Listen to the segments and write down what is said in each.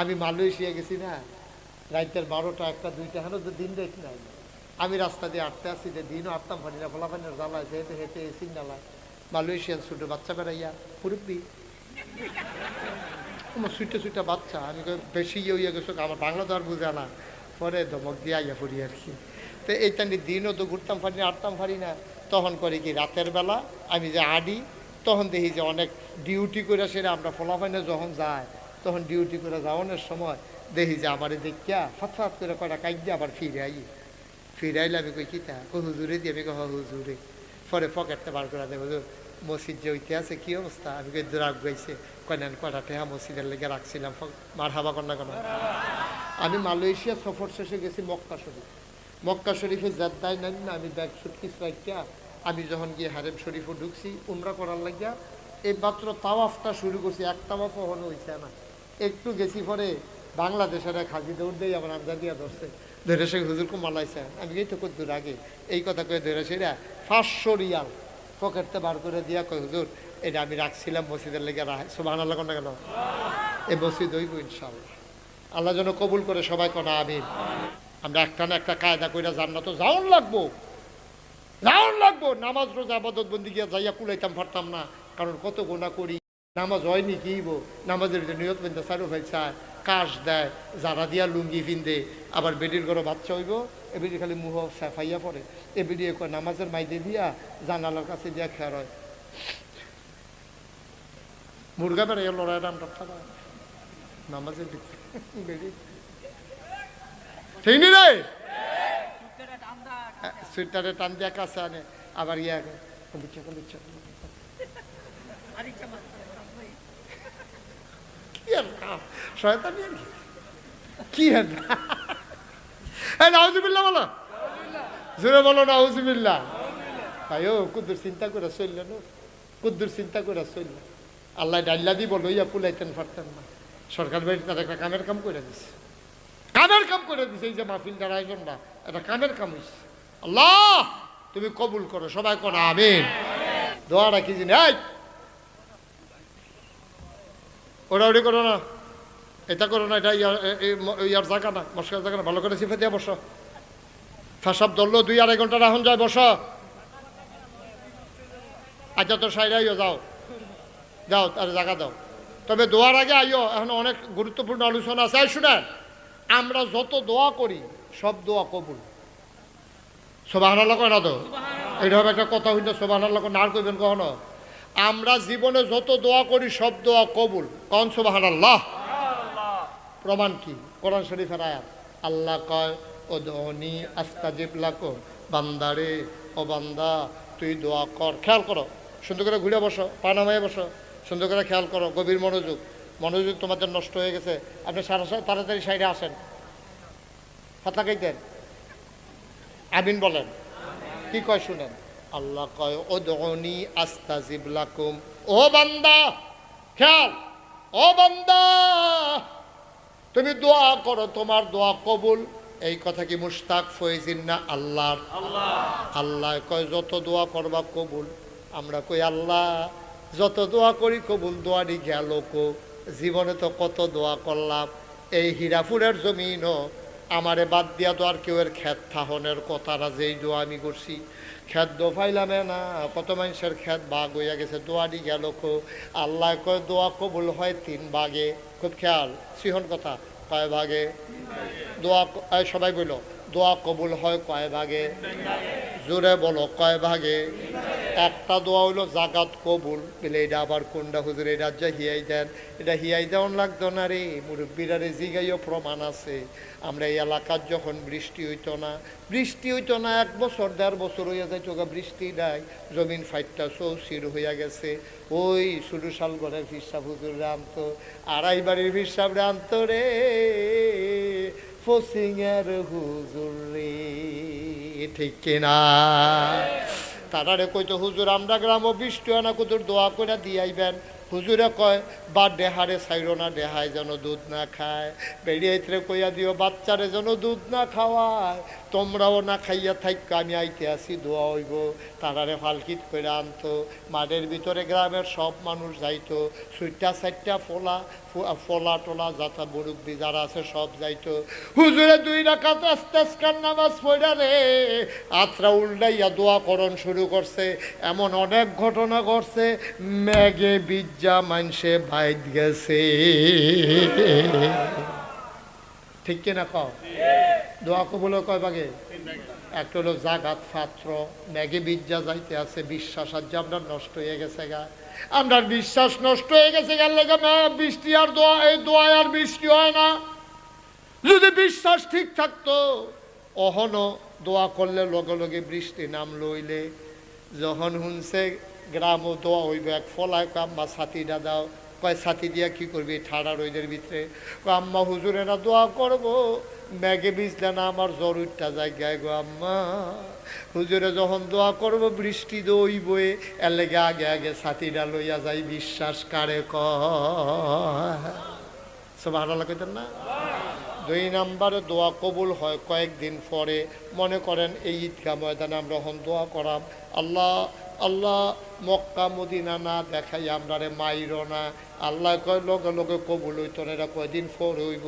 আমি মালয়েশিয়া গেছি না, রাইতের বারোটা, একটা, দুইটা, হেন দিন রেখ নাই। আমি রাস্তা দিয়ে আটতে আসছি যে দিনও আটতাম পারি না, ফলাফানের জ্বালায়, হেঁটে হেঁটে, এসি জ্বালায়। মালয়েশিয়ান ছোটো বাচ্চা বেড়াইয়া, মুরব্বী। আমার সুইটা সুইটা বাচ্চা, আমি বেশি ইয়ে হইয়া গেছো আমার বাংলা তো আর বুঝে না। পরে ধমক দিয়ে আইয়া পড়ি আর কি। তো এই টানি দিনও তো ঘুরতাম পারি না, আটতাম পারি না। তখন করে কি, রাতের বেলা আমি যে আডি, তখন দেখি যে অনেক ডিউটি করে সেটা আমরা ফলাফাইনে যখন যায় তখন ডিউটি করে যাওয়ানোর সময় দেখি যে আমার দেখিয়া ফাত করে কয়টা কাইক দিয়ে আবার ফিরে আই ফিরে আইলে আমি কই কিতা কো হুজুরে? দিয়ে আমি কহ হুজুরে। পরে পকেটটা বার করে দেবো মসজিদ যে ওইতে আছে, কি অবস্থা? আমি কই, দূরাগ গাইছে। কয়নান কয়টা টেহা মসজিদের লেগে রাখছিলাম। মার হাবা কন্যা কেন? আমি মালয়েশিয়া সফর শেষে গেছি মক্কা শরীফ। মক্কা শরীফে জেদ্দায় নেন না, আমি ব্যাগ সুটকিস রাখিয়া আমি যখন গিয়ে হারেম শরীফও ঢুকছি, উমরা করার লাগিয়া এই মাত্র তাওয়াফটা শুরু করছি। এক তাওয়াফ হলো হইছে না। একটু গেছি পরে বাংলাদেশের এক হাজি দৌড় দিয়ে আমার আমজা দিয়া ধরছে। ধরে সে হুজুরকে মালাইছে। আমি এই তো দূর আগে? এই কথা কয়ে ধরে সেরা পাঁচশো রিয়াল পকেটটা বার করে দিয়া কয়, হুজুর, এটা আমি রাখছিলাম মসজিদের লেগে সুবাহ আল্লাহ না কেন? এই মসজিদ হইব ইনশাল্লাহ আল্লাহ যেন কবুল করে সবাই কনা, আমিন। আমরা একটা না একটা কায়দা কইরা জান্নাত যাওন লাগবো। যাওন লাগবো। নামাজ, রোজা, আবাদত বন্দি গিয়া যাইয়া কুলাইতাম, পারতাম না। কারণ কত গোনা করি নামাজ হয়নি কি নামাজের ভিতরে নিয়ত বেন্দা সারু ভাই চায় কাশ দেয় যারা দিয়া লুঙ্গি ফিন্দে আবার বেডির ঘরে বাচ্চা হইব এ বেডি খালি মুহ সাফাইয়া পড়ে এ বেডি কয় নামাজের মাইদে দিয়া জানালার কাছে দিয়া খেয়ার হয় মুরগা বেড়াইয়া লড়াই নামটা থাকা নামাজের ভিতরে বেডি ঠিক নি রে সুইটারে টান দিয়া কাছে আনে আবার ইয়া কলিচ্ছা কলিচ্ছা কি আর না শয়তানি আর কি? আর না এই বলো। জোরে বলো, নাউজুবিল্লাহ। আয়ো কুদ্দুর চিন্তা করে চলল না কুদ্দুর চিন্তা করে চলল আল্লাহ ডাল্লা দিব, লইয়া পুলাইতেন পারতেন না। সরকার বাড়ি তার একটা কামের কাম করে দিছে। কামের কাম করে দিছে, এই যে মাহফিলটার আয়োজনটা এটা কামের কাম হইছে। আল্লাহ, তুমি কবুল করো, সবাই করো, আমিন। দোয়াটা কি জিনিস ওটি করো না। এটা করো না এটা ইয়ার জায়গা না মস্কার জায়গা না ভালো করে সিফে দিয়ে বসো। ফাঁসাব ধরলো দুই আড়াই ঘণ্টা রাখুন যায় বসো। আচ্ছা তো সাইডাইও যাও। যাও তার জায়গা দাও। তবে দোয়ার আগে আইও এখন অনেক গুরুত্বপূর্ণ আলোচনা আছে। শুনেন আমরা যত দোয়া করি সব দোয়া কবুল। সোবাহ কয় না তো? এইরকম একটা কথা হইল সোবাহ না আর কইবেন কখনো? আমরা জীবনে যত দোয়া করি, সব দোয়া কবুল। কন সোবাহ আল্লাহ প্রমাণ কি? কোরআন শরীফের আয়াত, আল্লাহ কয় ও ধনী আস্তাজিব লাকো বান্দারে, ও বান্দা, তুই দোয়া কর। খেয়াল করো, সুন্দর করে ঘুরে বসো পানামায় বসো, সুন্দর করে খেয়াল করো, গভীর মনোযোগ। মনোযোগ তোমাদের নষ্ট হয়ে গেছে। আপনি সারা তাড়াতাড়ি সাইডে আসেন। ফাতা খাইতেন? আমিন বলেন। কি কয় শুনেন? আল্লাহ কয় ও দনি আস্তাজিব লাকুম। ও বান্দা খেয়াল ও বান্দা তুমি দোয়া করো তোমার দোয়া কবুল। এই কথা কি মুস্তাক ফয়েজিন না আল্লাহর? আল্লাহ। কয় যত দোয়া করবা কবুল। আমরা কই আল্লাহ যত দোয়া করি কবুল দোয়ারি গেল কো? জীবনে তো কত দোয়া করলাম। এই হীরাপুরের জমিনও আমারে বাদ দিয়া তো আর কেউ এর খ্যাত থাহনের কথাটা যেই দোয়া আমি করছি। খ্যাত দো ফাইলামে না, কত মানুষের খ্যাত বাঘ হইয়া গেছে দোয়ারি গেল কো। আল্লাহ কয়, দোয়া কবুল হয় তিন ভাগে। খুব খেয়াল, সিহন কথা, কয় ভাগে? দোয়া সবাই বলল দোয়া কবুল হয় কয় ভাগে? জোরে বলো, কয় ভাগে? একটা দোয়া হইল জাগাত কবুল। বলে এটা আবার কোনটা হুজুর, এটা যা হিয়াই দেন। এটা হিয়াই দেওয়ান লাগতো না রে মুরব্বীরা রে জিগাইও প্রমাণ আছে। আমরা এই এলাকার যখন বৃষ্টি হইতো না, বৃষ্টি হইতো না, এক বছর, দেড় বছর হইয়া যায় চোখা বৃষ্টি নাই। জমিন ফাইটটা চৌচির হইয়া গেছে। ওই সাল ঘরের ফিরসাব হুজুর আনতো, আড়াই বাড়ির ফিরসাব আনতো রে। ফসিংয়ের হুজুর রে, ঠিক কিনা? তারারে কইতো, হুজুর, আমরা গ্রাম বৃষ্টি হয় না কুতুর দোয়া করে দিয়াইবেন। হুজুরে কয়, বা দেহারে সাইরো না, দেহায় যেন দুধ না খায়। বেরিয়েতে কইয়া দিও, বাচ্চারে যেন দুধ না খাওয়ায়, তোমরাও না খাইয়া থাইক, আমি আইতে আসি, দোয়া হইব। তারারে ফালকিত করে আনতো। মাঠের ভিতরে গ্রামের সব মানুষ যাইতো। সুইটা সাইটটা, ফোলা ফলা টোলা যাতা মুরব্বী যারা আছে, সব যাইতো। হুজুরে দুই রাখাত আস্তাসকার নামাজ পড়া রে। আত্রা উল্টাইয়া দোয়া করণ শুরু করছে। এমন অনেক ঘটনা ঘটছে ম্যাগে বিজ্জা মানুষে বাইত গেছে। ঠিক কিনা কও? দোয়া কবুল কয় বাগে? একটা হলো জাগাত পাত্র, ম্যাগে বিজ্জা যাইতে আছে, বিশ্বাস আজ আমরা নষ্ট হয়ে গেছে গা। আমরা বিশ্বাস নষ্ট হয়ে গেছে গা লেগে বৃষ্টি আর দোয়া, এই দোয়ায় আর বৃষ্টি হয় না। যদি বিশ্বাস ঠিক থাকতো, অহনো দোয়া করলে লগে লগে বৃষ্টি নাম লইলে যখন শুনছে গ্রাম দোয়া হইবে, এক ফলায় কাম্মা ছাতিটা দাও। কয় ছাতি দিয়া কি করবি? ঠাড়া রইদের ভিতরে? কয়, আম্মা, হুজুরে না দোয়া করব। ম্যাগে বিজলে না আমার জ্বর উঠটা জায়গায় গো আম্মা। হুজুরে যখন দোয়া করব, বৃষ্টি দই বয়ে এর লেগে আগে আগে ছাতিটা লইয়া যাই, বিশ্বাস কারে কয়? সব ভালো কইতেন না? দুই নম্বরে দোয়া কবুল হয় কয়েকদিন পরে। মনে করেন, এই ঈদগা ময়দানে আমরা হন দোয়া করাম। আল্লাহ আল্লাহ মক্কা, মদিনা না দেখাই আমরা রে মাইর না। আল্লাহ কয়, লগে লগে কবুল হইতো এটা কয়দিন পর হইব।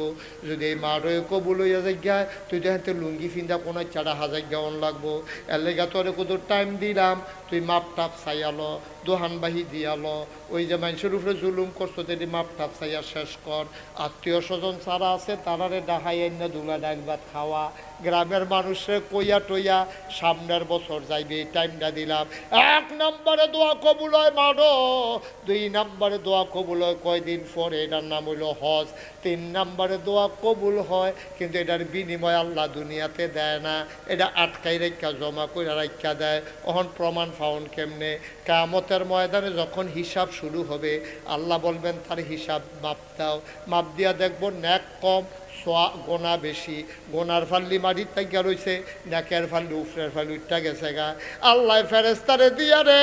যদি এই মার হয়ে কবুল হইয়া যাই গা তুই দেখতে লুঙ্গি ফিন্দা কোনো চারা হাজার গেমন লাগবো। এর লেগা তোরে কত টাইম দিলাম, তুই মাপ টাপ চাইয়ালো দোহান বাহি দিয়ালো ওই যে মানুষের উপরে জুলুম করছ, যদি মাপ টাপ চাইয়া শেষ কর। আত্মীয় স্বজন যারা আছে, তারারে ডাহাই এনে দুলা ডাক ভাত খাওয়া। গ্রামের মানুষের কইয়া টইয়া সামনের বছর যাইবে, এই টাইমটা দিলাম। এক নম্বরে দোয়া কবুল হয় মারো। দুই নম্বরে দোয়া কবুল হয় কয়দিন পরে, এটার নাম হইল হজ। তিন নম্বরে দোয়া কবুল হয়, কিন্তু এটার বিনিময় আল্লাহ দুনিয়াতে দেয় না। এটা আটকাই রেখা জমা করে রাখা দেয়। অহন প্রমাণ ফাউন কেমনে? কামতের ময়দানে যখন হিসাব শুরু হবে, আল্লাহ বলবেন, তার হিসাব মাপ দাও। মাপ দিয়া দেখব ন্যাক কম সোয়া গোনা বেশি, গোনার ফাল্লি মাটির তাইকা রয়েছে নাকের ফাল্লি উফরের ফাল্লি উঠটা গেছে গা। আল্লাহ ফেরেস্তারে দিয়া রে,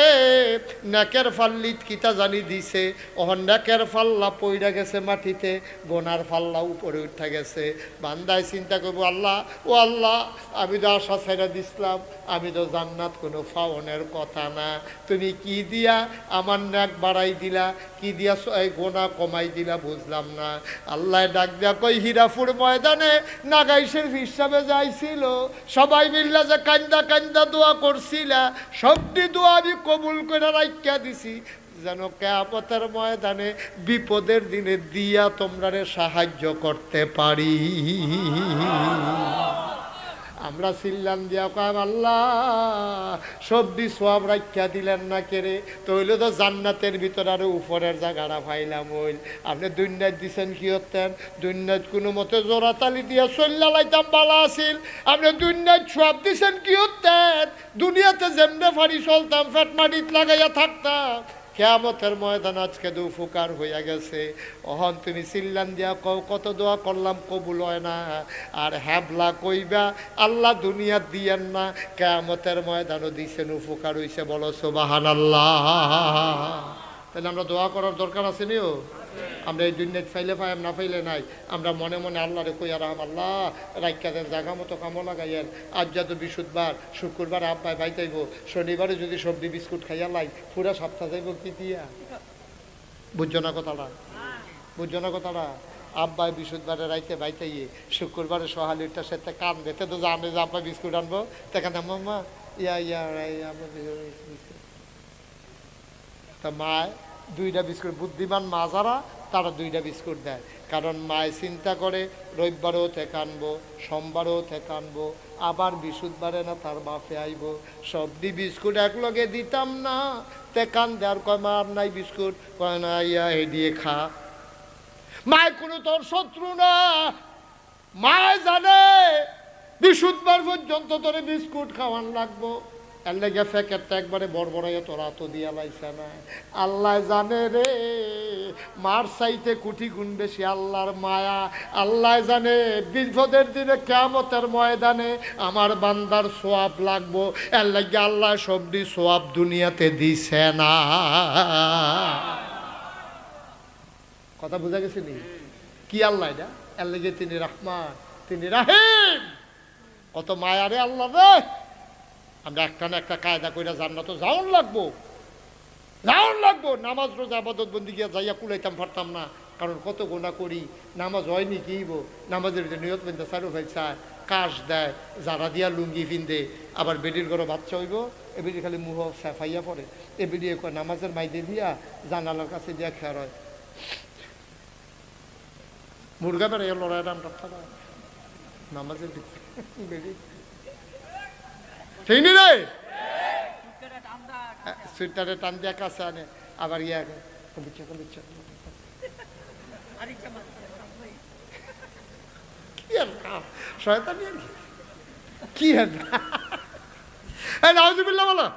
নাকের ফাল্লি কিতা জানি দিছে ওহন নাকের ফাল্লা পইরা গেছে মাটিতে, গোনার ফাল্লা উপরে উঠা গেছে। বান্দায় চিন্তা করব, আল্লাহ, ও আল্লাহ, আমি তো আশা ছেড়ে দিছিলাম, আমি তো জান্নাত কোনো ফাওনের কথা না। তুমি কি দিয়া আমার নাক বাড়াই দিলা, কি দিয়া গোনা কমাই দিলা বুঝলাম না। আল্লাহ ডাক দিয়া কই হীরাপুর ময়দানে নাগাইশের হিসাবে যাইছিল। সবাই মিল্লা যে কান্দা কান্দা দোয়া করছিলা, সবটি দোয়া আমি কবুল করে রাখিয়া দিছি। যেন কেয়াপতের ময়দানে বিপদের দিনে দিয়া তোমরা সাহায্য করতে পারি। আমরা সিল্লাম দিয়া কয়, আল্লাহ, সবজি সব রাখিয়া দিলেন না কেরে তৈলে তো জান্নাতের ভিতর আরও উপরের জায়গাটা পাইলাম হইল। আপনি দুনিয়াত দিছেন কি হতেন দুনিয়াত কোনো মতে জোড়াতালি দিয়া চল্লা লাইতাম, বালা আছিল। আপনি দুনিয়াত সব দিছেন কি হতেন দুনিয়াতে যেমনে ফাড়ি চলতাম ফেট মাটিত লাগাইয়া থাকতাম। কেয়ামতের ময়দান আজকে দু ফুকার হইয়া গেছে। অহন তুমি চিল্লান দিয়া কও, কত দোয়া করলাম, কবুল হয় না। আর হ্যাবলা কইবা, আল্লাহ দুনিয়া দিয়েন না। কেয়ামতের ময়দানও দিছেন উপকার হইছে। বলো সোবাহান আল্লাহ তাহলে আমরা দোয়া করার দরকার আছে নিও? আমরা এই দুনিয়াত ফাইলে পাইম না ফাইলে নাই। আমরা মনে মনে আল্লাহরে কই, আর আল্লাহ রাইকাদের জায়গা মতো কামো লাগাইয়েন। আজ যত বিশুদ্ধবার শুক্রবার আব্বাই ভাই শনিবারে যদি সবজি বিস্কুট খাইয়া লাই, পুরা সপ্তাহ যাইব কি দিয়া? বুঝছ না কথাটা? বুঝছ না কথাটা? আব্বাই বিশুদ্ধবারে রাইতে বাইতে শুক্রবারে সহালিটা সাথে কান দিতে তো জানে যে আব্বা বিস্কুট আনব। তেখানে মাম্মা, ইয়া ইয়া ইয়া আমরা বিস্কুট। তা মায় দুইটা বিস্কুট। বুদ্ধিমান মা যারা, তারা দুইটা বিস্কুট দেয়। কারণ মায় চিন্তা করে, রবিবারেও থেকে আনব, সোমবারেও থেকে আনব, আবার বিশুদ্ধবারে না তার বাপে আইব। সবদি বিস্কুট একলগে দিতাম না। তে কান দেওয়ার কয় মা, আর নাই বিস্কুট? কয় না, ইয়া এই দিয়ে খা। মায় কোনো তোর শত্রু না। মায় জানে বিশুদ্ধবার পর্যন্ত তোরে বিস্কুট খাওয়ান লাগবো। এর লেগে প্যাকেটটা একবারে বড় বড় তোরা তো দিয়া লাইছে না। আল্লাহ জানে রে, মার চাইতে কুটি গুণ বেশি আল্লাহর মায়া। আল্লাহ জানে, বিপদের দিনে কেমতের ময়দানে আমার বান্দার সোয়াব লাগবো। এর লাগে আল্লাহ সবটি সোয়াব দুনিয়াতে দিছে না। কথা বোঝা গেছে নি? কি আল্লাহ এটা? এর লেগে তিনি রহমান, তিনি রাহিম। কত মায়া মায়ারে আল্লাহ রে। আমরা একটা না একটা কায়দা কইরা জান্নাত যাওন লাগবো। যাওন লাগবো। নামাজ, রোজা, আবাদত বন্দি গিয়া যাইয়া কুলাইতাম পারতাম না। কারণ কত গোনা করি, নামাজ হয়নি কিইব নামাজের নিয়ত পেন্দা সারু ভাই চায়, কাশ দেয় যারা দিয়া লুঙ্গি ফিন্দে, আবার বেডির ঘরে বাচ্চা হইব। এ বেডি খালি মুহ সাফাইয়া পড়ে। এ বেডি কয় নামাজের মাইদে দিয়া জানালার কাছে দিয়া খেয়ার হয়। মুরগা বেড়াইয়া লড়াই টাকা নামাজের বেডি। ঠিক নি রে সুইটারে টান দিয়া কাছে আনে আবার ইয়া কমিচ্ছে কমিচ্ছে কি আর কাম? শয়তানি আর কি? আর এই নাউজুবিল্লাহ বলো।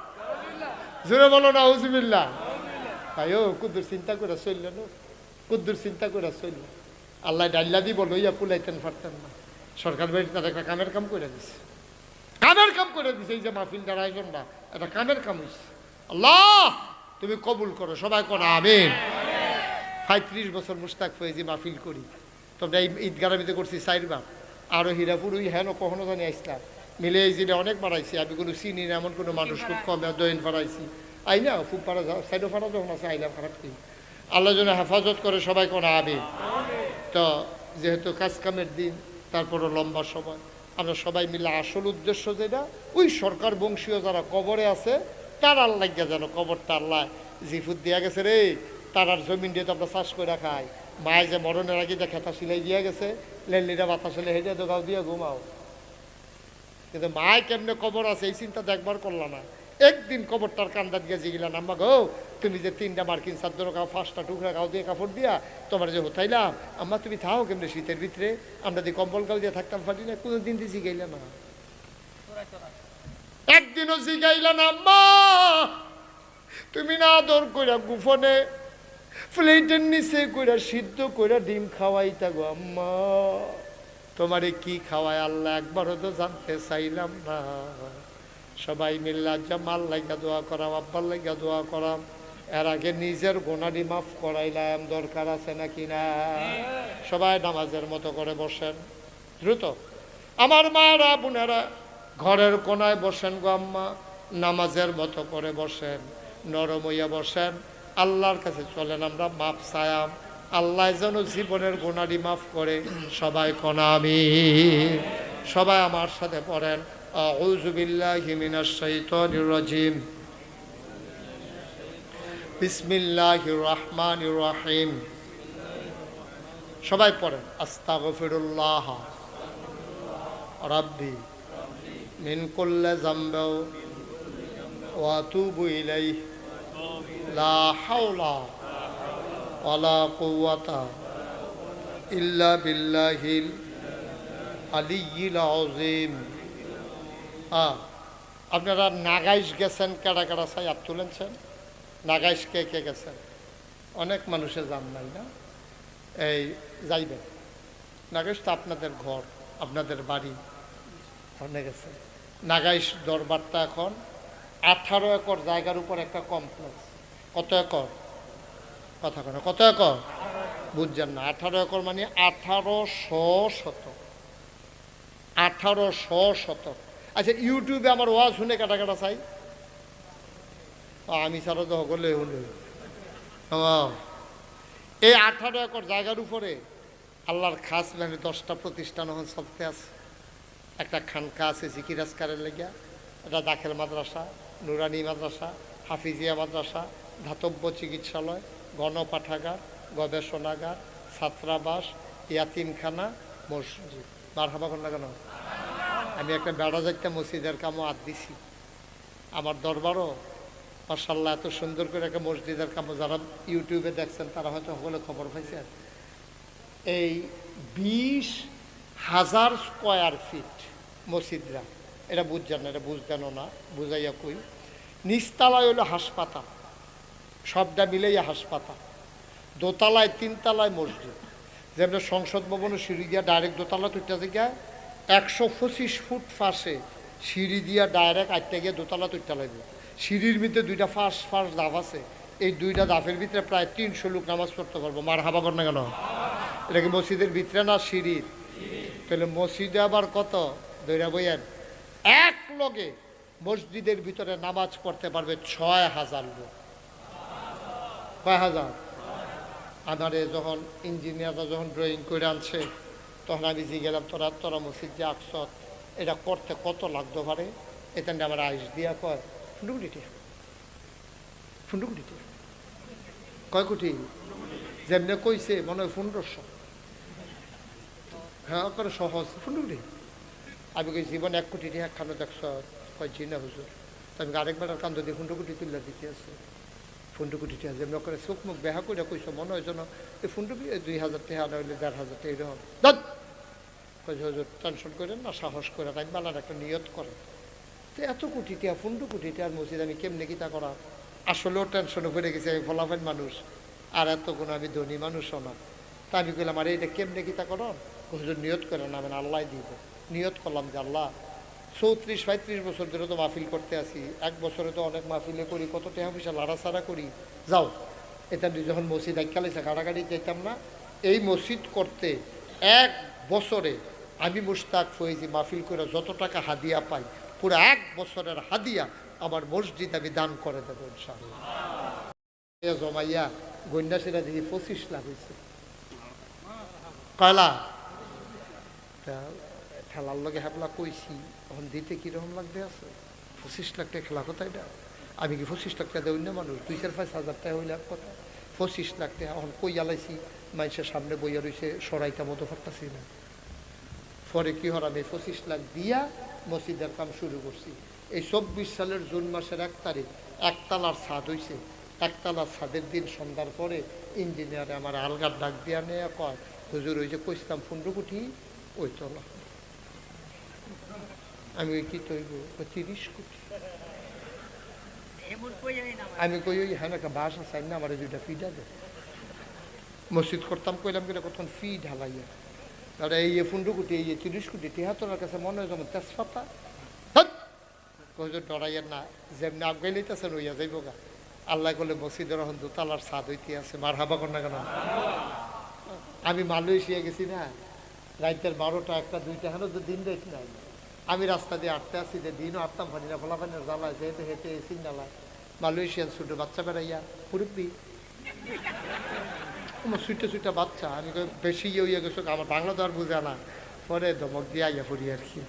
জোরে বলো নাউজুবিল্লাহ। ভাই ও কুদ্দুর চিন্তা করে চলল না। কুদ্দুর চিন্তা করে চলল। আল্লাহ ডাল্লা দিব লইয়া পুলাইতেন পারতেন না। সরকার বাড়ি তার একটা কামের কাম করে দিছে। কামের কাম করে দিছে, এই যে মাহফিলটার আয়োজনটা। এটা কামের কাম হইছে আল্লাহ, তুমি কবুল করো, সবাই করো আমিন। পঁয়ত্রিশ বছর মুস্তাক ফয়েজি মাহফিল করি। তোমরা এই ঈদগার ঈদগারামিতে করছি চারবার আরও হীরাপুর, ওই হেন কখনো জানি আসলাম মিলে এই জিনে অনেক বাড়াইছি আমি কোনো চিনি না, এমন কোনো মানুষ খুব কম দইন ফাড়াইছি আই না খুব পাড়া সাইডও ফাড়া যখন আছে আইলাম খারাপ কি? আল্লাহ যেন হেফাজত করে, সবাই কোনো আবে তো যেহেতু কাজ কামের দিন, তারপরও লম্বা সময়। আমরা সবাই মিলে আসল উদ্দেশ্য যেটা, ওই সরকার বংশীয় যারা কবরে আছে, তার আল্লাহ যেন কবরটা আল্লাহ জিফুত দিয়া গেছে রে। তারার জমিন দিয়ে তো আমরা চাষ করে খাই, মায়ে যে মরণের আগে যে খেতা সিলাই দিয়া গেছে লেলিটা বাতাস হলে হেঁটে গাও দিয়ে ঘুমাও। কিন্তু মায় কেমনে কবর আছে এই চিন্তা দেখবার করলাম না। একদিন কবরটার কান্দাত গেছে গেলাম আম্মা গো তুমি যে তিনটা মার্কিন চাদর খাও, পাঁচটা টুকরা গাও দিয়ে কাপড় দিয়া, তোমার যে হতাইলাম আম্মা, তুমি থাও কেমনি শীতের ভিতরে? আমরা যে কম্বল গাও দিয়ে থাকতাম পারি না কোনো দিন দিয়ে গেলাম না। একদিনও জিগাইলা না, আম্মা! তুমি না আদর কইরা গুফনে প্লেটের নিচে কইরা সিদ্ধ কইরা ডিম খাওয়াইতা গো, আম্মা। তোমারে কি খাওয়ায় আল্লাহ, একবারও তো জানতে চাইলাম না। সবাই মিল্লা, জামাল লাইগা দোয়া করাম আব্বার লাইগা দোয়া করাম এর আগে নিজের গোনাডি মাফ করাইলাম দরকার আছে নাকি না? সবাই নামাজের মতো করে বসেন। দ্রুত। আমার মারা বোনেরা ঘরের কোনায় বসেন গো আম্মা নামাজের মতো করে বসেন নরম হইয়া বসেন। আল্লাহর কাছে চলেন আমরা মাপ চায়াম। আল্লাহ যেন জীবনের গোনাডি মাফ করে সবাই কনা আমি সবাই আমার সাথে পড়েন। আউযু বিল্লাহি মিনাশ শাইতানির রাজিম। বিসমিল্লাহির রহমানির রহিম সবাই পড়েন আস্তাগফিরুল্লাহ। রাব্বি, মিন কুল্লি যামবি ওয়া আতুবু লা হাওলা ওয়ালা কুওয়াতা ইল্লা বিল্লাহিল আলিয়্যিল আযীম। আপনারা নাগাইশ গেছেন কারা কারা আর তুলেছেন? নাগাইশ কে কে গেছেন অনেক মানুষে যান নাই না? এই যাইবেন। নাগাইশ তো আপনাদের ঘর, আপনাদের বাড়ি ওখানে গেছে। নাগাইশ দরবারটা এখন আঠারো একর জায়গার উপর একটা কমপ্লেক্স কত একর? কথা কেন কত একর? বুঝছেন না, আঠারো একর মানে আঠারোশো শতক। আঠারোশো শতক। আচ্ছা ইউটিউবে আমার ওয়াজ শুনে কাটা কাটা চাই। আমি ছাড়া তো সকলে শুনে এই আঠারো একর জায়গার উপরে আল্লাহর খাস মানে দশটা প্রতিষ্ঠান এখন চলতে আছে। একটা খানকা আছে জিকিরাজকারের লেগিয়া, এটা দাখেল মাদ্রাসা, নুরানি মাদ্রাসা, হাফিজিয়া মাদ্রাসা, ধাতব্য চিকিৎসালয়, গণপাঠাগার, গবেষণাগার, ছাত্রাবাস, ইয়াতিমখানা, মসজিদ। বার হাবা না কেন? আমি একটা বেড়া যাইতে মসজিদের কামও আদ দিছি। আমার দরবারও মার্শাল্লাহ এত সুন্দর করে একটা মসজিদের কামও যারা ইউটিউবে দেখছেন, তারা হয়তো সকলে খবর পাইছেন। এই বিশ হাজার স্কোয়ার ফিট মসজিদরা। এটা বুঝছেন না, এটা বুঝতেনও না, বুঝাইয়া কই। নিচতলায় হলো হাসপাতাল। সবটা মিলেই হাসপাতাল। দোতলায়, তিনতলায় মসজিদ। যেমন সংসদ ভবনের সিঁড়ি দিয়া ডাইরেক্ট দোতলা তুইটা থেকে একশো পঁচিশ ফুট ফাঁসে সিঁড়ি দিয়া ডাইরেক্ট আটটা গিয়ে দোতলা তুইটা লাগবে সিঁড়ির মধ্যে দুইটা ফাঁস ফাঁস দাফ আছে। এই দুইটা দাফের ভিতরে প্রায় তিনশো লোক নামাজ পড়তে পারব। মার হাবা কর কেন? এটা কি মসজিদের ভিতরে না সিঁড়ির? তাহলে মসজিদে আবার কত? দৈরা বইয়েন এক লগে মসজিদের ভিতরে নামাজ পড়তে পারবে ছয় হাজার লোক। কয় হাজার? আমারে যখন ইঞ্জিনিয়াররা যখন ড্রয়িং করে আনছে, তখন আমি যে গেলাম, তোরা তোরা মসজিদ যে আকসত এটা করতে কত লাগতো পারে? এটা আমার আইস দিয়া কয় টিয়া ফুন্ডুকুটি টিয়া কয় কোটি যেমনি কইছে মনে হয় পনেরোশো হ্যাঁ করে সহজ ফুন্ডুকুটি আমি কই জীবন এক কোটি টিয়া খানো দেখছ কয় জি না হুজুর তো আমি আরেকবার আর কান্দ দিয়ে ফুন্ডুকুটি তুলে দিতে আছে ফুন্ডুকুটি টিয়া যেমনি করে চোখ মুখ বেহা করে কইছো মনে হয় যেন এই ফুন্ডুকুটি দুই হাজার টাকা নইলে দেড় হাজার টাকা এরকম টেনশন করেন না সাহস করে রাখ বালার একটা নিয়ত করেন তো এত কোটি টিয়া ফুন্ডু কোটি টিয়ার মসজিদ আমি কেমনে কিতা করা আসলেও টেনশনে পড়ে গেছি, আমি ফলাফেন মানুষ। আর এত কোনো আমি ধনী মানুষও না। তা আমি কইলাম, আরে, এটা কেমনে কিতা করো হুজুর, নিয়ত করে না আমি আল্লাহ দিব। নিয়ত করলাম যে আল্লাহ, চৌত্রিশ পঁয়ত্রিশ বছর ধরে তো মাহফিল করতে আসি এক বছরে তো অনেক মাহফিলে করি, কত টাকা পয়সা লাড়াছাড়া করি। যাও এটা যখন মসজিদ এককালেছে কাটাকাটি যেতাম না। এই মসজিদ করতে এক বছরে আমি মুশতাক ফয়েজি মাহফিল করে যত টাকা হাদিয়া পাই পুরো এক বছরের হাদিয়া আমার মসজিদ আমি দান করে দেবো জমাইয়া গন্যাসীরা দেখি পঁচিশ লাখ হয়েছে কয়লা? তা খেলার লগে হাবলা কইছি তখন দিতে কীরকম লাগবে আছে? পঁচিশ লাখ টাকা খেলা কোথায় এটা আমি কি পঁচিশ লাখ টাকা দেই না মানুষ? দুই চার পাঁচ হাজার টাকা হইলে কথা। পঁচিশ লাখ টাকা এখন কই আলাইছি? মানুষের সামনে বইয়া রয়েছে সরাইটা মতো পারতাছি না। পরে কি হর আমি পঁচিশ লাখ দিয়া মসজিদের কাম শুরু করছি। এই চব্বিশ সালের জুন মাসের এক তারিখ একতলার ছাদ হইছে। একতলার ছাদের দিন সন্ধ্যার পরে ইঞ্জিনিয়ারে আমার আলগার ডাক দিয়া নেয়া কয় হুজুর ওই যে কইতাম ফুন্ডুকুঠি ওই তলা। আমি ওই কি তৈব? তিরিশ কোটি। আমি কই ওই হ্যাঁ একটা বাসা চাই না আমার দুইটা ফিডা দে। মসজিদ করতাম কইলাম কিনা কখন ফি ঢালাইয়া। তাহলে এই ফুন্ডু কোটি এই তিরিশ কোটি টিহাত্তরের কাছে মনে হয় যেমন তেজপাতা। কজন ডরাইয়ের না যেমনি আগে লইতেছেন হইয়া যাইব গা আল্লাহ করলে মসজিদের এখন দোতলার ছাদ হইতে আছে মার হাবা কর না কেন? আমি মালয়েশিয়া গেছি না রাইতের বারোটা একটা দুইটা হেন তো দিন দেখি নাই। আমি রাস্তা দিয়ে আটতে আসি যে দিনও আটতাম পারি না ফলাফানের জ্বালায় যেহেতু হেঁটে এসি নালায় মালয়েশিয়ান ছোটো বাচ্চা বেড়াইয়া মুরব্বী আমার সুইটা সুইটা বাচ্চা, আমি বেশি ইয়ে হইয়া গেছো, আমার বাংলা তো আর বুঝে না। পরে ধমক দিয়ে আইয়া পড়ি আর কি।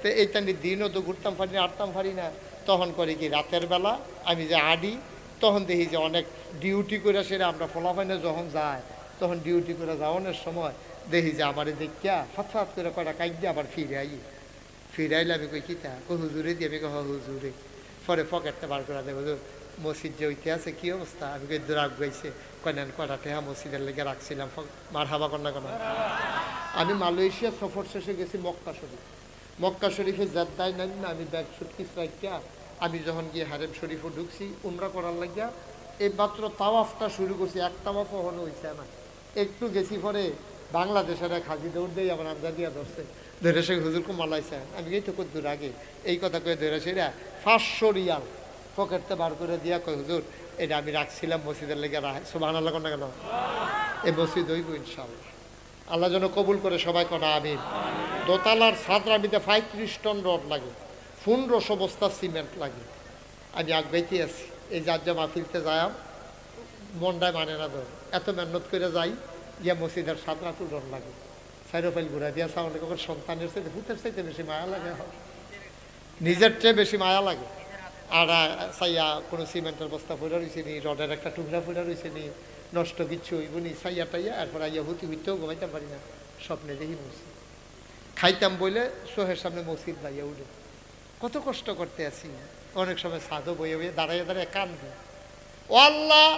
তো এইটা দিনও তো ঘুরতাম পারি না, আটতাম পারি না। তখন করে কি, রাতের বেলা আমি যে আডি, তখন দেখি যে অনেক ডিউটি করে সেটা আমরা ফলাফাইনে যখন যায় তখন ডিউটি করে যাওয়ানোর সময় দেখি যে আমার দেখিয়া ফাত করে কটা দিয়ে আবার ফিরে আই ফিরে আইলে আমি কই কিতা হুজুরে দিয়ে আমি কহ হুজুরে। পরে পকেটটা বার করে দেবো মসজিদ যে ওইতে কি অবস্থা? আমি কই দূরাগ গাইছে কনেন কটা টেহা মসজিদের লেগে রাখছিলাম। মার হাবা কন্যা কেন আমি মালয়েশিয়া সফর শেষে গেছি মক্কা শরীফ। মক্কা শরীফে জেদ্দায় নাই না আমি ব্যাগ সুটকিস রাখিয়া আমি যখন গিয়ে হারেম শরীফও ঢুকছি, উমরা করার লাগিয়া এই মাত্র তাওয়াফটা শুরু করছি। এক তাওয়াফও হলো হইছে না একটু গেছি পরে বাংলাদেশের এক হাজি দৌড় দিয়ে আমার আন্দা দিয়া ধরছে। ধরে সে হুজুরকে মালাইছে। আমি এই তো কদ্দুর আগে এই কথা কয়ে ধরে সেরা পাঁচশো রিয়াল। পকেটতে বার করে দিয়া কয়, হুজুর, এটা আমি রাখছিলাম মসজিদের লেগে সোভান আল্লাহ না কেন? এই মসজিদ হইব ইনশাল্লাহ আল্লাহ যেন কবুল করে সবাই কনা আমি দোতলার সাদরাবিতে পঁয়ত্রিশ টন রড লাগে, পনেরোশো বস্তা সিমেন্ট লাগে। আমি আগবাইতে আছি, এই যার যা মাহফিলতে যায়াম মন্ডায় মানে না ধর। এত মেহনত করে যাই, গিয়া মসজিদের টু ডর লাগে। সাইরোফাইল ঘুরা দিয়া সাউন্ড কখন সন্তানের চাইতে, ভূতের চাইতে বেশি মায়া লাগে। নিজের চেয়ে বেশি মায়া লাগে। আর সাইয়া কোনো সিমেন্টের বস্তা পড়ে রয়েছে নি, রডের একটা টুকরা পড়ে রয়েছে নি, নষ্ট কিচ্ছু হইব নি সাইয়া টাইয়া এরপর আইয়া হুতি হইতেও ঘুমাইতাম পারি না, স্বপ্নে দেখি মসজিদ খাইতাম বলে সোহের সামনে মসজিদ লাইয়া উঠে। কত কষ্ট করতে আছি অনেক সময় সাধু বইয়ে বইয়ে দাঁড়াইয়া দাঁড়ায় কান্দে। ও আল্লাহ,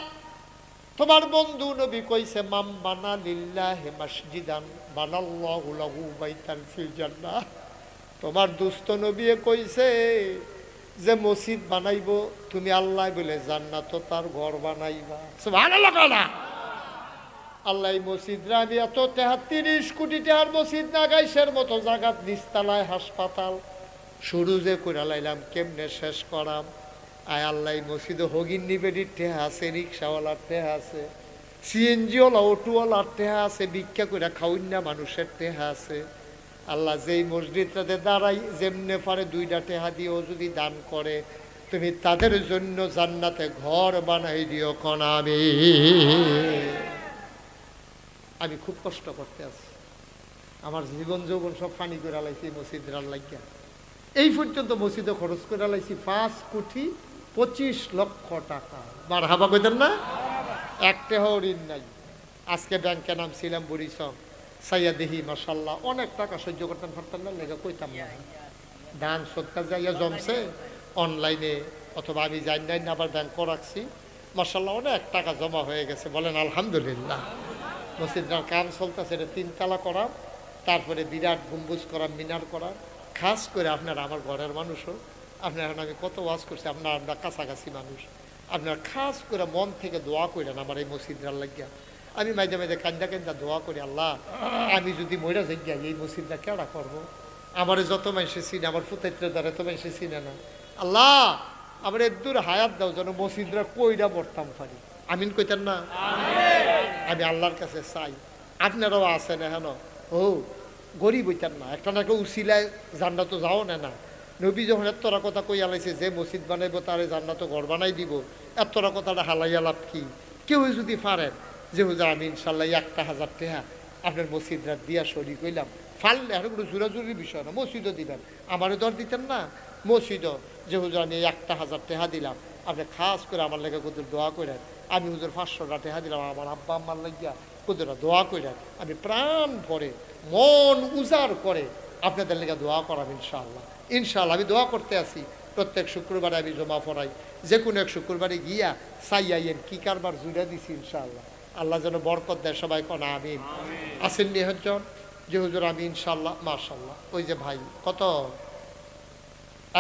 তোমার বন্ধু নবী কইছে মাম বানা লিল্লাহি মাসজিদান, বানাল্লাহু লাহু ফিল জান্নাহ। তোমার দুস্থ নবী কইছে যে মসজিদ বানাইব তুমি আল্লাহ বলে জান্নাত তার ঘর বানাইবা। কানা আল্লাহ এই মসজিদরা আমি এত তেহার তিরিশ কোটি টাকার মসজিদ না গাইসের মতো জাগাত নিস্তালায় হাসপাতাল। শুরু যে করে লাইলাম কেমনে শেষ করাম? আয় আল্লাহ মসজিদে হগিন নিবেদির টেহা আছে রিক্সাওয়ালার টেহা আছে সিএনজিওয়ালা অটোওয়ালার টেহা আছে ভিক্ষা করে খাউন না মানুষের টেহা আছে। আল্লাহ যেই মসজিদটাতে দাঁড়াই, যেমনে পারে দুইটা টেহা দিয়েও যদি দান করে, তুমি তাদের জন্য জান্নাতে ঘর বানাই দিও কনামি আমি। খুব কষ্ট করতে আছি। আমার জীবন যৌবন সব পানি করে লাইছি মসজিদ লাগিয়া এই পর্যন্ত মসজিদে খরচ করে লাইছি পাঁচ কোটি পঁচিশ লক্ষ টাকা। বার হাবা কইতেন না? একটা ঋণ নাই। আজকে ব্যাংকে নামছিলাম বরিশম সাইয়া দেহি মাসাল্লাহ অনেক টাকা সহ্য করতাম পারতেন না, লেগে কইতাম না। দান সৎকার যাইয়া জমছে, অনলাইনে অথবা আমি জানি না আবার ব্যাংক রাখছি মাসাল্লাহ অনেক টাকা জমা হয়ে গেছে, বলেন আলহামদুলিল্লাহ। মসজিদটার কাম চলতেছে, এটা তিনতলা করা, তারপরে বিরাট গম্বুজ করা, মিনার করা। খাস করে আপনারা আমার ঘরের মানুষও আপনার এখন আমি কত ওয়াজ করছি, আপনার আমরা কাছাকাছি মানুষ। আপনার খাস করে মন থেকে দোয়া করেন আমার এই মসজিদটার লাগিয়া। আমি মাঝে মাঝে কান্দা কান্দা দোয়া করি আল্লাহ আমি যদি মইরা যাই গিয়া এই মসজিদটা কেডা করব? আমার যত মানুষে চিনে আমার ফুতাইত্রের দ্বারা এত মানুষে চিনে না। আল্লাহ আমার এদূর হায়াত দাও যেন মসজিদরা কইরা মরতাম পারি। আমিন কইতেন না? আমি আল্লাহর কাছে চাই। আপনারাও আছেন এখন? ও গরিব হইতেন না। একটা না কেউ উচিলায় জান্নাত তো যাও না না। নবী যখন এতরা কথা কই আলাইছে যে মসজিদ বানাইবো তারে জান্নাত ঘর বানাই দিব এতরা কথাটা হালাইয়া লাভ কি? কেউ যদি পারেন যে হুজুর আমি ইনশাল্লাহ একটা হাজার টাকা আপনার মসজিদরা দিয়া সরি কইলাম ফাললে আর কোনো জোরাজুরির বিষয় না, মসজিদও দিবেন। আমারও দর দিতেন না, মসজিদও। যে হুজুর আমি একটা হাজার টাকা দিলাম, আপনি খাস করে আমার লেগে কুদুর দোয়া করেন। আমি হুজুর পাঁচশোটা টাকা দিলাম, আমার আব্বা আম্মার লাগিয়া কুদুরা দোয়া করেন। আমি প্রাণ ভরে, মন উজাড় করে আপনাদের লেগে দোয়া করাম ইনশাআল্লাহ ইনশাআল্লাহ আমি দোয়া করতে আসি প্রত্যেক শুক্রবারে আমি জমা পড়াই। যে কোনো এক শুক্রবারে গিয়া সাইয়াইয়েন কি কারবার জুড়ে দিছি ইনশাআল্লাহ আল্লাহ যেন বরকত দেয় সবাই কনা আমিন। আসেন নিহজন যে হুজুর আমি ইনশাল্লাহ মার্শাল্লাহ ওই যে ভাই কত?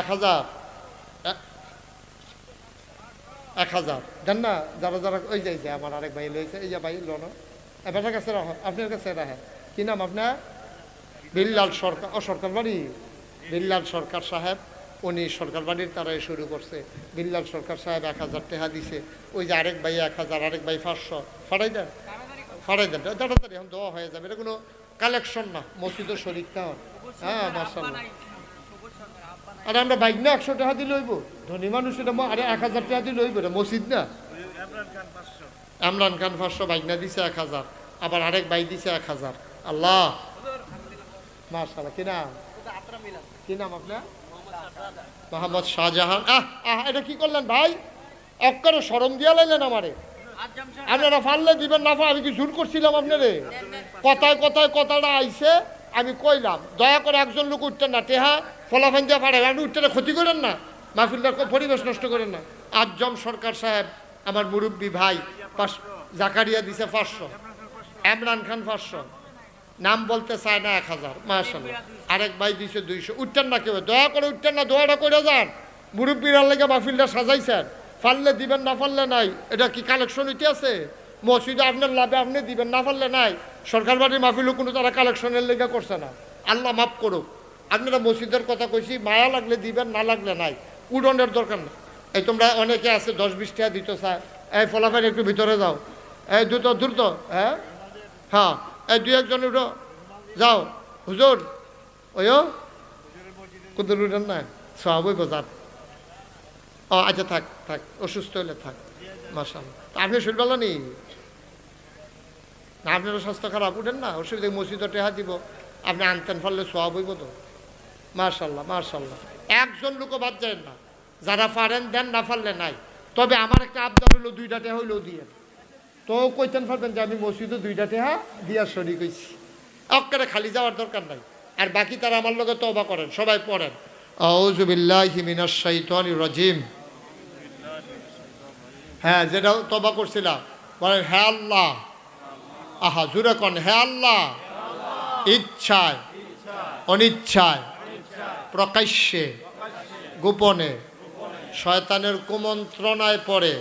এক হাজার। এক হাজার। দেন না যারা যারা ওই যে এই যে আমার আরেক ভাই লয়েছে এই যে ভাই লোন। এবার কাছে রাখ আপনার কাছে রাখেন। কি নাম আপনার? বিল্লাল সরকার ও সরকার বাড়ি? বিল্লাল সরকার সাহেব। উনি সরকার বাড়ির তারাই শুরু করছে। বিল্লাল সরকার সাহেব এক হাজার টাকা দিছে। ওই যে আরেক ভাই এক হাজার, আরেক ভাই পাঁচশো। ফাড়াই দেন? ফাড়াই দেন। তাড়াতাড়ি এখন দেওয়া হয়ে যাবে। এটা কোনো কালেকশন না। মসজিদের শরীরটা হয় হ্যাঁ মার্শাল্লাহ আরে আমরা বাইক না একশো টাকা দিয়ে লইব ধনী মানুষ এটা আরে এক হাজার টাকা দিয়ে লইব এটা মসজিদ না? আমরান খান পাঁচশো বাইক না দিছে এক হাজার। আবার আরেক বাইক দিছে এক হাজার। আল্লাহ। মার্শাল্লাহ কি নাম? কি নাম আপনার? মোহাম্মদ শাহজাহান। আহ এটা কি করলেন ভাই? অক্কারে সরম দিয়া লাইলেন আমারে। আপনারা ফাললে দিবেন না, আমি কি করছিলাম আপনারে? কথায় কথায় কথাটা আইছে, আমি কইলাম, দয়া করে একজন লোক উঠতেন না, টেহা ফলাফান দিয়ে পারে আপনি উঠতে ক্ষতি করেন না মাহফিলটার খুব পরিবেশ নষ্ট করেন না। আজম সরকার সাহেব, আমার মুরব্বী ভাই জাকারিয়া দিছে পাঁচশো, ইমরান খান পাঁচশো। নাম বলতে চায় না এক হাজার মাসাল্লাহ আরেক ভাই দিছে দুইশো। উঠতেন না কেউ? দয়া করে উঠতেন না, দোয়াটা করে যান। মুরব্বীরা লেগে মাহফিলটা সাজাইছেন। ফাললে দিবেন, না ফাললে নাই? এটা কি কালেকশন হইতে আছে? মসজিদে আপনার লাভে আপনি দিবেন, না ফাললে নাই? সরকার বাড়ির মাহফিলও কোনো তারা কালেকশনের লেগে করছে না। আল্লাহ মাফ করুক। আপনারা মসজিদের কথা কইছি, মায়া লাগলে দিবেন, না লাগলে নাই। উডনের দরকার না এই তোমরা অনেকে আছে, দশ বিশ টাকা দিত স্যার এই ফলাফল একটু ভিতরে যাও। এই দ্রুত দ্রুত হ্যাঁ? হ্যাঁ। এই দুই একজন উঠো। যাও। হুজুর ওয়ো কুদুর উঠেন না সবই বাজার। ও আচ্ছা থাক থাক। অসুস্থ হলে থাক। মাসাল আপনি শুনবেন নি না আপনারও স্বাস্থ্য খারাপ, উঠেন না। অসুবিধা মসজিদে টেহা দিব। আপনি আনতেন ফললে সব হইব তো। মার্শাল্লাহ মার্শাল্লাহ একজন লোকও বাদ যায় না। যারা পারেন দেন, না পারলে নাই। তবে আমার একটা আবদার হইল দুইটা টেহা হইলেও দিয়ে। তো কইতেন পারবেন যে আমি মসজিদে দুইটা টেহা দিয়া সরি কইছি অক্কারে খালি যাওয়ার দরকার নাই। আর বাকি তারা আমার লগে তবা করেন, সবাই পড়েন। রাজিম। হ্যাঁ যেটা তবা করছিলাম। বলেন হ্যাঁ আল্লাহ। আহা জুড়ে কন, হে আল্লাহ। ইচ্ছায়, অনিচ্ছায়, প্রকাশ্যে, গোপনে, শয়তানের কুমন্ত্রণায় পড়ে